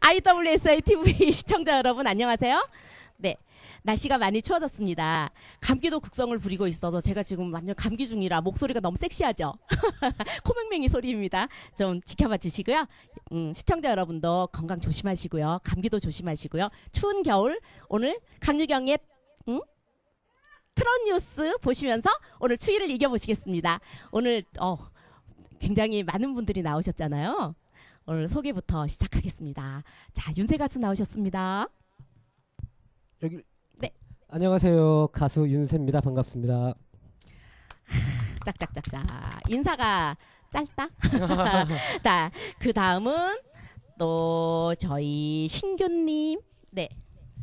IWSI TV 시청자 여러분 안녕하세요. 네. 날씨가 많이 추워졌습니다. 감기도 극성을 부리고 있어서 제가 지금 완전 감기 중이라 목소리가 너무 섹시하죠? 코맹맹이 소리입니다. 좀 지켜봐 주시고요. 음, 시청자 여러분도 건강 조심하시고요. 감기도 조심하시고요. 추운 겨울 오늘 강유경의 음? 트롯 뉴스 보시면서 오늘 추위를 이겨보시겠습니다. 오늘 어, 굉장히 많은 분들이 나오셨잖아요. 오늘 소개부터 시작하겠습니다. 자, 윤세 가수 나오셨습니다. 여기 네. 안녕하세요 가수 윤세입니다 반갑습니다 짝짝짝짝. 인사가 짧다. 자, 그 다음은 또 저희 신규님. 네.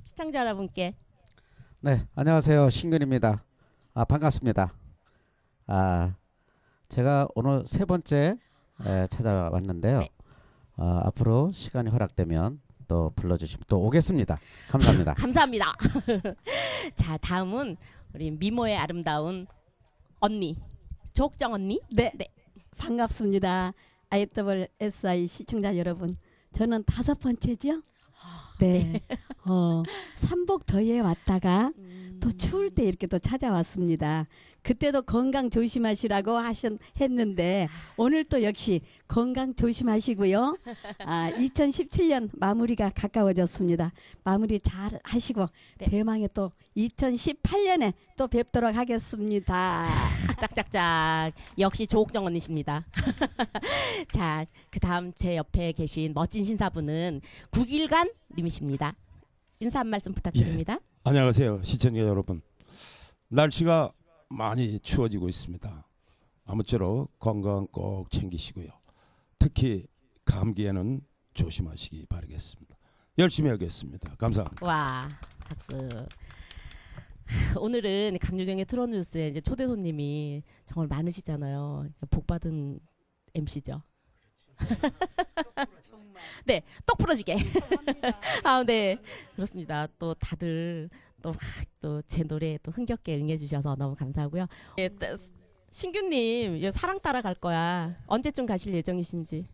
시청자 여러분께 네, 안녕하세요. 신근입니다. 아, 반갑습니다. 아, 제가 오늘 세 번째 에, 찾아왔는데요. 네. 아, 앞으로 시간이 허락되면 또 불러주시면 또 오겠습니다. 감사합니다. 감사합니다. 자, 다음은 우리 미모의 아름다운 언니. 조옥정 언니. 네. 네. 반갑습니다. IWSI 시청자 여러분. 저는 다섯 번째죠? 네. 어, 삼복 더위에 왔다가 또 추울 때 이렇게 또 찾아왔습니다. 그때도 건강 조심하시라고 하셨 했는데 오늘 또 역시 건강 조심하시고요. 아, 2017년 마무리가 가까워졌습니다. 마무리 잘 하시고 네. 대망의 또 2018년에 또 뵙도록 하겠습니다. 짝짝짝. 역시 조옥정 언니십니다. 자, 그 다음 제 옆에 계신 멋진 신사분은 국일관 님이십니다. 인사 한 말씀 부탁드립니다. 안녕하세요 시청자 여러분 날씨가 많이 추워지고 있습니다 아무쪼록 건강 꼭 챙기시고요 특히 감기에는 조심하시기 바라겠습니다 열심히 하겠습니다 감사합니다 와, 박수. 오늘은 강유경의 트롯뉴스에 이제 초대 손님이 정말 많으시잖아요. 복 받은 MC죠. 네, 똑 부러지게. 아, 네, 그렇습니다. 또 다들 또 또 제 노래에 또 흥겹게 응해주셔서 너무 감사하고요. 예, 또 신규님, 사랑 따라 갈 거야. 언제쯤 가실 예정이신지?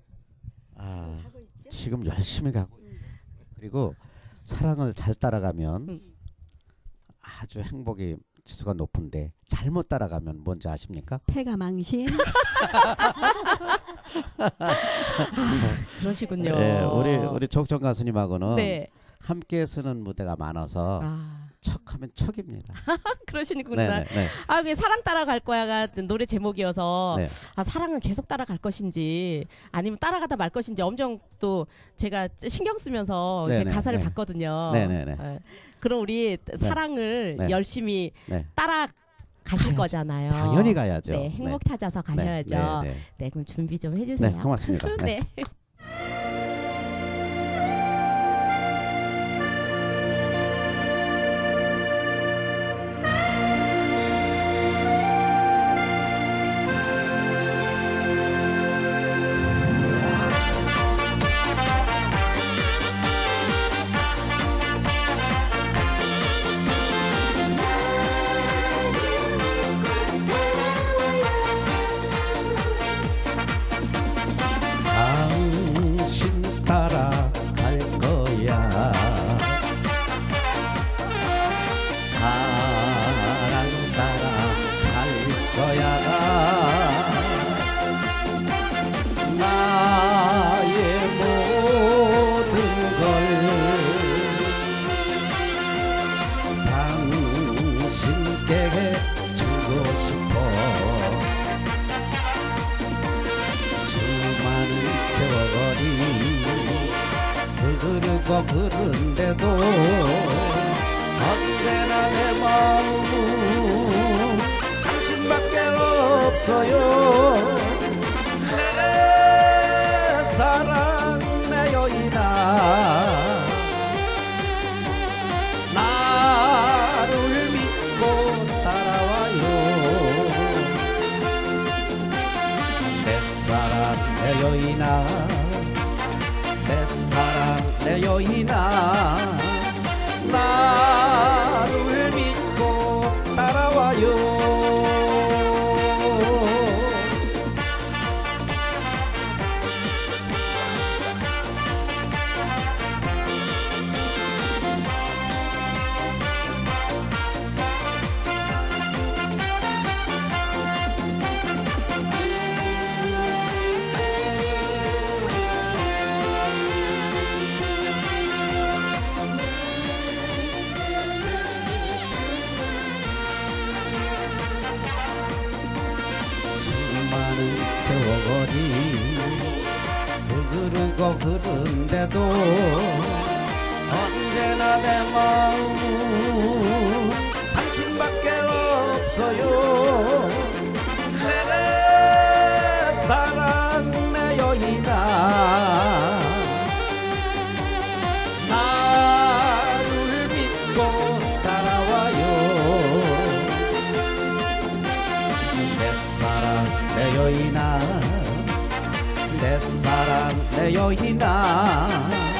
아, 지금 열심히 가고. 그리고 사랑을 잘 따라가면 음. 아주 행복이 지수가 높은데 잘못 따라가면 뭔지 아십니까? 폐가 망신. 그러시군요. 예, 우리 우리 조정 가수님하고는 네. 함께 쓰는 무대가 많아서 아, 척하면 척입니다. 그러시는구나. 네, 네, 네. 아, 그 사랑 따라갈 거야가 노래 제목이어서 네. 아, 사랑은 계속 따라갈 것인지 아니면 따라가다 말 것인지 엄청 또 제가 신경 쓰면서 네네, 가사를 네. 봤거든요. 네네네. 예. 그럼 우리 사랑을 네. 열심히 네. 따라 가실 가야죠. 거잖아요. 당연히 가야죠. 네, 행복 찾아서 가셔야죠. 네, 네, 네. 그럼 준비 좀 해주세요. 네, 고맙습니다. 네. 흐르고 흐른데도 언제나 내 마음은 당신밖에 없어요. 내 사랑 내 여인아 나를 믿고 따라와요. 내 사랑 내 여인아. 내 사랑 내여 그래도 언제나 내 마음은 당신밖에 없어요. 내 사랑 내 여인아 나를 믿고 따라와요. 내 사랑 내 여인아 내 사랑 내 여인아